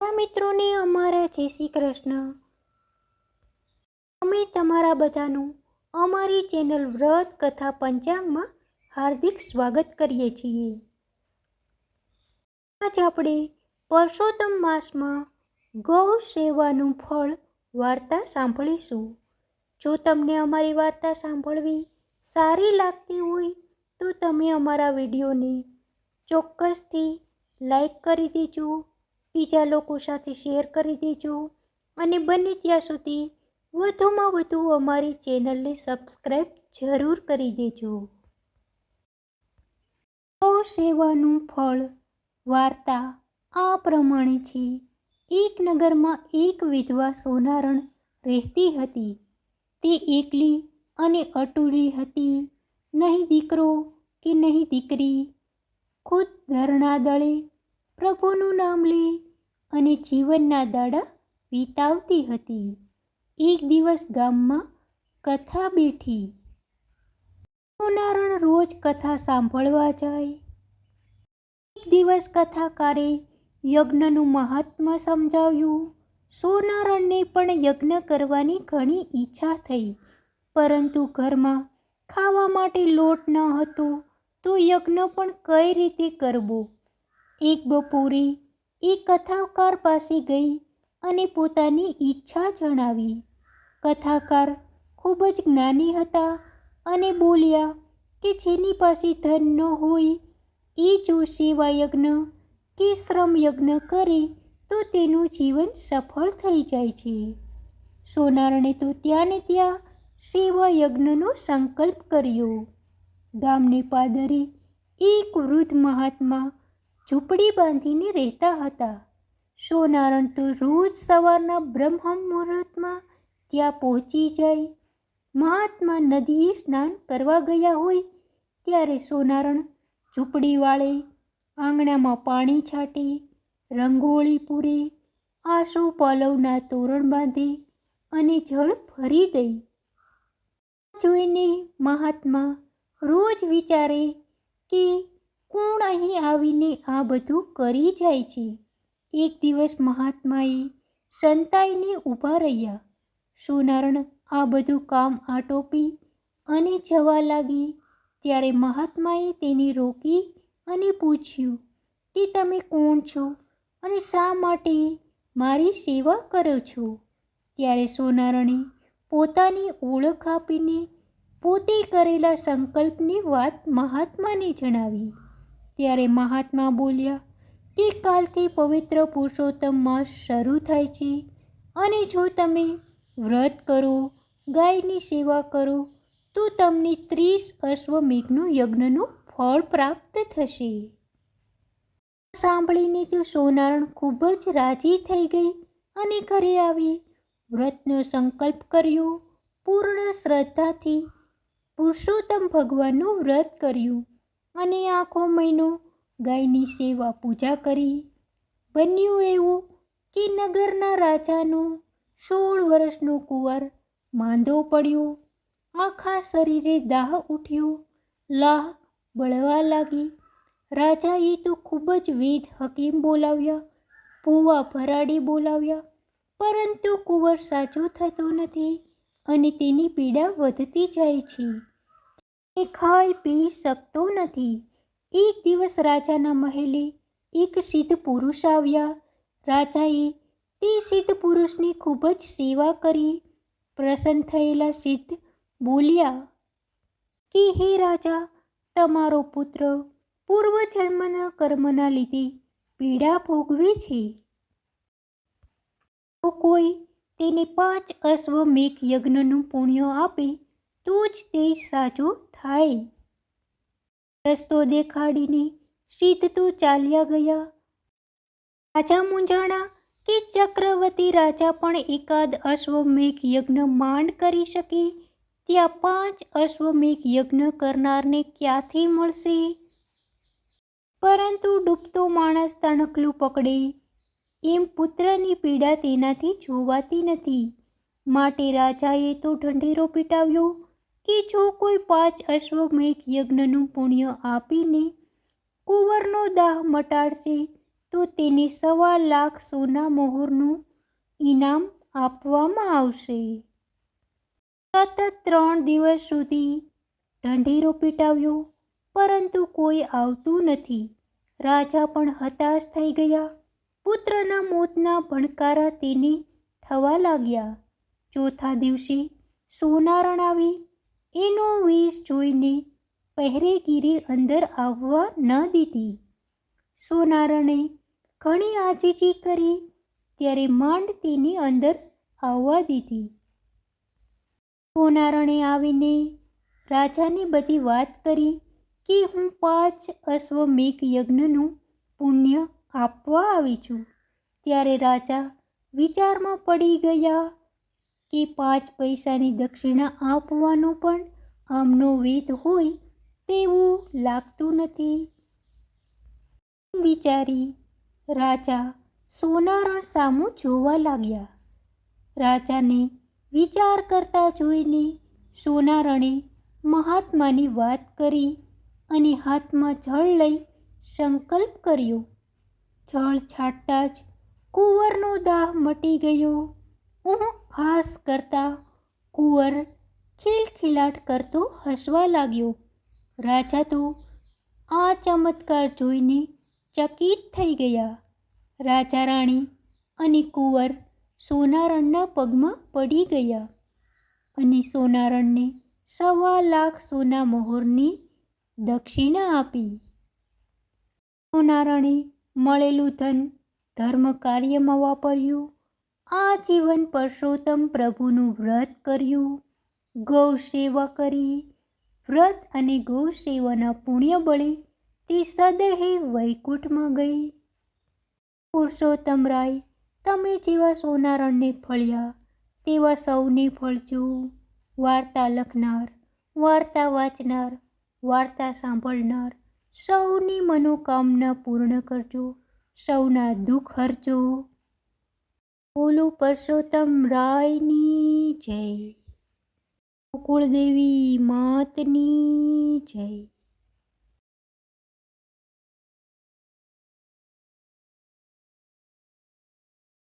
મિત્રોને, અમારા જય શ્રી કૃષ્ણ. અમે તમારા બધાનું અમારી ચેનલ વ્રત કથા પંચાંગમાં હાર્દિક સ્વાગત કરીએ છીએ. આજ આપણે પરસોત્તમ માસમાં ગૌ સેવાનું ફળ વાર્તા સાંભળીશું. જો તમને અમારી વાર્તા સાંભળવી સારી લાગતી હોય, તો તમે અમારા વિડીયોને ચોક્કસથી લાઈક કરી દેજો બીજા લોકો સાથે શેર કરી દેજો અને બને ત્યાં સુધી વધુમાં વધુ અમારી ચેનલને સબસ્ક્રાઈબ જરૂર કરી દેજો. ગૌ સેવાનું ફળ, વાર્તા આ પ્રમાણે છે. એક નગરમાં એક વિધવા સોનારણ રહેતી હતી. તે એકલી અને અટૂલી હતી. નહીં દીકરો કે નહીં દીકરી, ખુદ ધરણા દળે પ્રભુનું નામ લે અને જીવનના દાડા વિતાવતી હતી. એક દિવસ ગામમાં કથા બેઠી. સોનારણ રોજ કથા સાંભળવા જાય. એક દિવસ કથાકારે યજ્ઞનું મહાત્મ્ય સમજાવ્યું. સોનારણને પણ યજ્ઞ કરવાની ઘણી ઈચ્છા થઈ. પરંતુ ઘરમાં ખાવા માટે લોટ ન હતો, તો યજ્ઞ પણ કઈ રીતે કરવો? એક બપોરે એ કથાકાર પાસે ગઈ અને પોતાની ઈચ્છા જણાવી. કથાકાર ખૂબ જ જ્ઞાની હતા અને બોલ્યા કે જેની પાસે ધન ન હોય, એ જો સેવા યજ્ઞ કે શ્રમ યજ્ઞ કરે, તો તેનું જીવન સફળ થઈ જાય છે. સોનારણે તો ત્યાં ને ત્યાં સેવા યજ્ઞનો સંકલ્પ કર્યો. ગામને પાદરે એક વૃદ્ધ મહાત્મા ઝૂંપડી બાંધીને રહેતા હતા. સોનારણ તો રોજ સવારના બ્રહ્મ મુહૂર્તમાં ત્યાં પહોંચી જાય. મહાત્મા નદીએ સ્નાન કરવા ગયા હોય ત્યારે સોનારણ ઝૂંપડી વાળે આંગણામાં પાણી છાંટે, રંગોળી પૂરે, આસો પલવના તોરણ બાંધે અને જળ ભરી દઈ જોઈને મહાત્મા રોજ વિચારે કે કોણ અહીં આવીને આ બધું કરી જાય છે? એક દિવસ મહાત્માએ સંતાઈને ઊભા રહ્યા. સોનારણ આ બધું કામ આટોપી અને જવા લાગી. ત્યારે મહાત્માએ તેને રોકી અને પૂછ્યું, કે તમે કોણ છો અને શા માટે મારી સેવા કરો છો? ત્યારે સોનારણે પોતાની ઓળખ આપીને પોતે કરેલા સંકલ્પની વાત મહાત્માને જણાવી. ત્યારે મહાત્મા બોલ્યા કે કાલથી પવિત્ર પુરુષોત્તમ માસ શરૂ થાય છે. અને જો તમે વ્રત કરો, ગાયની સેવા કરો, તો તમને ત્રીસ અશ્વમેઘનું યજ્ઞનું ફળ પ્રાપ્ત થશે. સાંભળીને તો સોનારણ ખૂબ જ રાજી થઈ ગઈ અને ઘરે આવી, વ્રતનો સંકલ્પ કર્યો, પૂર્ણ શ્રદ્ધાથી પુરુષોત્તમ ભગવાનનું વ્રત કર્યું. અને આખો મહિનો ગાયની સેવા પૂજા કરી. બન્યું એવું કે નગરના રાજાનો સોળ વર્ષનો કુંવર માંદો પડ્યો. આખા શરીરે દાહ ઉઠ્યો. લાહ બળવા લાગી. રાજાએ તો ખૂબ જ વેદ હકીમ બોલાવ્યા, ભૂવા ભરાડી બોલાવ્યા, પરંતુ કુંવર સાજો થતો નથી અને તેની પીડા વધતી જાય છે. એ ખાઈ પી શકતો નથી. એક દિવસ રાજાના મહેલે એક સિદ્ધ પુરુષ આવ્યા. રાજાએ તે સિદ્ધ પુરુષની ખૂબ જ સેવા કરી. પ્રસન્ન થયેલા સિદ્ધ બોલ્યા, કે હે રાજા, તમારો પુત્ર પૂર્વજન્મના કર્મના લીધે પીડા ભોગવે છે? તો કોઈ તેને પાંચ અશ્વમેઘ યજ્ઞનું પુણ્ય આપે, તો જ તે સાજો થાય રસ્તો દેખાડીને સિદ્ધ તો ચાલ્યા ગયા. રાજા મૂંઝાણા કે ચક્રવર્તી રાજા પણ એકાદ અશ્વમેઘ યજ્ઞ માંડ કરી શકે? ત્યાં પાંચ અશ્વમેઘ યજ્ઞ કરનારને ક્યાંથી મળશે? પરંતુ ડૂબતો માણસ તણકલું પકડે. એમ પુત્રની પીડા તેનાથી જોવાતી નથી. માટે રાજાએ તો ઢંઢેરો પીટાવ્યો. કે જો કોઈ પાંચ અશ્વમેઘ યજ્ઞનું પુણ્ય આપીને કુંવરનો દાહ મટાડશે, તો તેને સવા લાખ સોના મોહરનું ઇનામ આપવામાં આવશે. સતત ત્રણ દિવસ સુધી ઢંઢેરો પીટાવ્યો, પરંતુ કોઈ આવતું નથી. રાજા પણ હતાશ થઈ ગયા. પુત્રના મોતના ભણકારા તેને થવા લાગ્યા. ચોથા દિવસે સોનારણ આવી. એનો વેશ જોઈને પહેરેગીરી અંદર આવવા ન દીધી. સોનારણે ઘણી આજીજી કરી ત્યારે માંડ તેની અંદર આવવા દીધી. સોનારણે આવીને રાજાની બધી વાત કરી કે હું પાંચ અશ્વમેઘ યજ્ઞનું પુણ્ય આપવા આવી છું. ત્યારે રાજા વિચારમાં પડી ગયા કે પાંચ પૈસાની દક્ષિણા આપવાનો પણ આમનો વેદ હોય તેવું લાગતું નથી. વિચારી રાજા સોનારણ સામું જોવા લાગ્યા. રાજાને વિચાર કરતા જોઈને સોનારણે મહાત્માની વાત કરી અને હાથમાં જળ લઈ સંકલ્પ કર્યો. જળ છાંટતા જ કુંવરનો દાહ મટી ગયો. ઊં હાસ કરતા કુંવર ખિલખિલાટ કરતો હસવા લાગ્યો. રાજા તો આ ચમત્કાર જોઈને ચકિત થઈ ગયા. રાજા રાણી અને કુંવર સોનારણના પગમાં પડી ગયા અને સોનારણને સવા લાખ સોના મોહરની દક્ષિણા આપી. સોનારણે મળેલું ધન ધર્મ કાર્યમાં વાપર્યું. આ જીવન પરસોત્તમ પ્રભુનું વ્રત કર્યું. ગૌ સેવા કરી. વ્રત અને ગૌ સેવાના પુણ્ય બળે તે સદેહે વૈકુંઠમાં ગઈ. પુરુષોત્તમ રાય, તમે જેવા સોનારણને ફળ્યા, તેવા સૌને ફળજો. વાર્તા લખનાર, વાર્તા વાંચનાર, વાર્તા સાંભળનાર, સૌની મનોકામના પૂર્ણ કરજો, સૌના દુઃખ હરજો. બોલો પરસોત્તમ રાયની જય. કુળદેવી માતની જય.